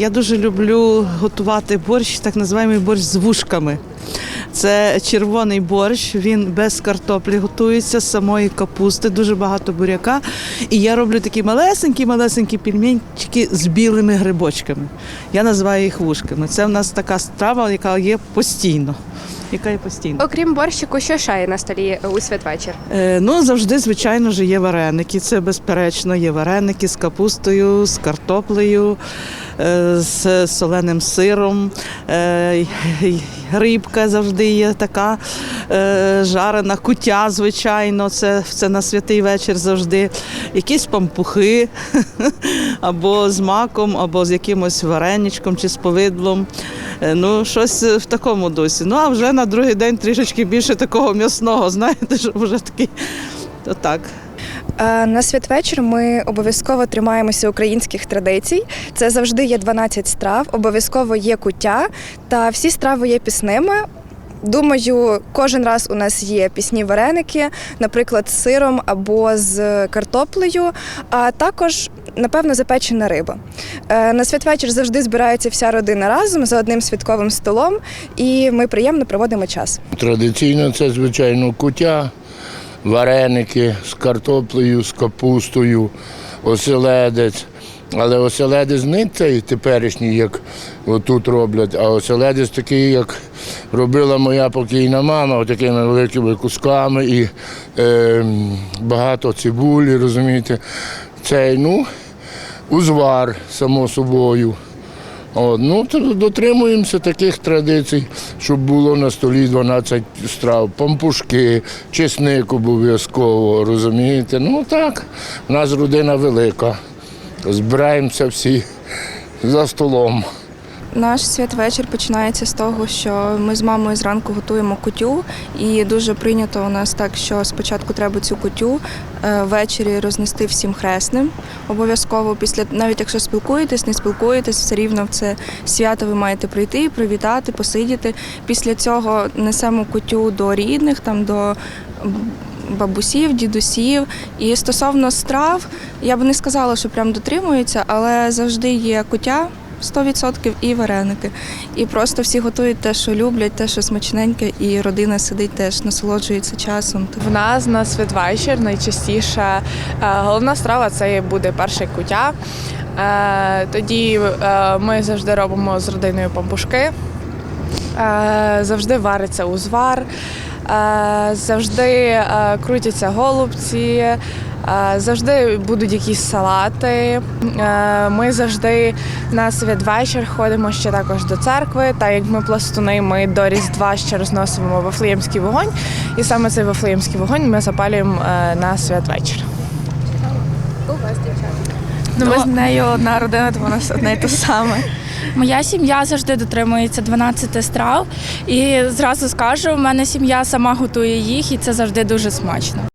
Я дуже люблю готувати борщ, так називаємо борщ з вушками. Це червоний борщ, він без картоплі готується, з самої капусти, дуже багато буряка. І я роблю такі малесенькі-малесенькі пельменчики з білими грибочками. Я називаю їх вушками. Це в нас така страва, яка є постійно. Яка є постійно. Окрім борщику, що ще є на столі у святвечір? Е, ну, завжди, звичайно ж, є вареники. Це безперечно. Є вареники з капустою, з картоплею, е, з соленим сиром. Е, рибка завжди є така е, жарена, кутя, звичайно. Це, це на святий вечір завжди. Якісь пампухи або з маком, або з якимось вареничком чи з повидлом. Е, Ну, щось в такому дусі. Ну, а вже на другий день трішечки більше такого м'ясного, знаєте, щоб вже такий. То так. Е, На святвечір ми обов'язково тримаємося українських традицій. Це завжди є 12 страв, обов'язково є куття, та всі страви є пісними. Думаю, кожен раз у нас є пісні вареники, наприклад, з сиром або з картоплею, а також, напевно, запечена риба. Е, На святвечір завжди збирається вся родина разом за одним святковим столом, і ми приємно проводимо час. Традиційно це, звичайно, кутя, вареники з картоплею, з капустою, оселедець. Але оселедець не цей теперішній, як отут роблять, а оселедець такий, як робила моя покійна мама, такими великими кусками і е, багато цибулі, розумієте. Цей, ну, узвар, само собою. От, ну, дотримуємося таких традицій, щоб було на столі 12 страв, пампушки, чесник обов'язково, розумієте? Ну так, у нас родина велика. Збираємося всі за столом. Наш святвечір починається з того, що ми з мамою зранку готуємо кутю, і дуже прийнято у нас так, що спочатку треба цю кутю е, ввечері рознести всім хресним. Обов'язково після, навіть якщо спілкуєтесь, не спілкуєтесь, все рівно в це свято ви маєте прийти, привітати, посидіти. Після цього несемо кутю до рідних, там до бабусів, дідусів. І стосовно страв, я б не сказала, що прям дотримуються, але завжди є кутя. 100% і вареники. І просто всі готують те, що люблять, те, що смачненьке, і родина сидить теж, насолоджується часом. В нас на святвечір найчастіше е, головна страва це буде перше куття. Е, Тоді е, ми завжди робимо з родиною пампушки. Завжди вариться узвар, завжди крутяться голубці, завжди будуть якісь салати. Е, Ми завжди на святвечір ходимо ще також до церкви. Так як ми пластуни, ми до Різдва ще розносимо вафлеємський вогонь. І саме цей вафлеємський вогонь ми запалюємо е, на святвечір. Ну, ми з нею одна родина, то у нас одне й те саме. Моя сім'я завжди дотримується 12 страв. І зразу скажу, в мене сім'я сама готує їх, і це завжди дуже смачно.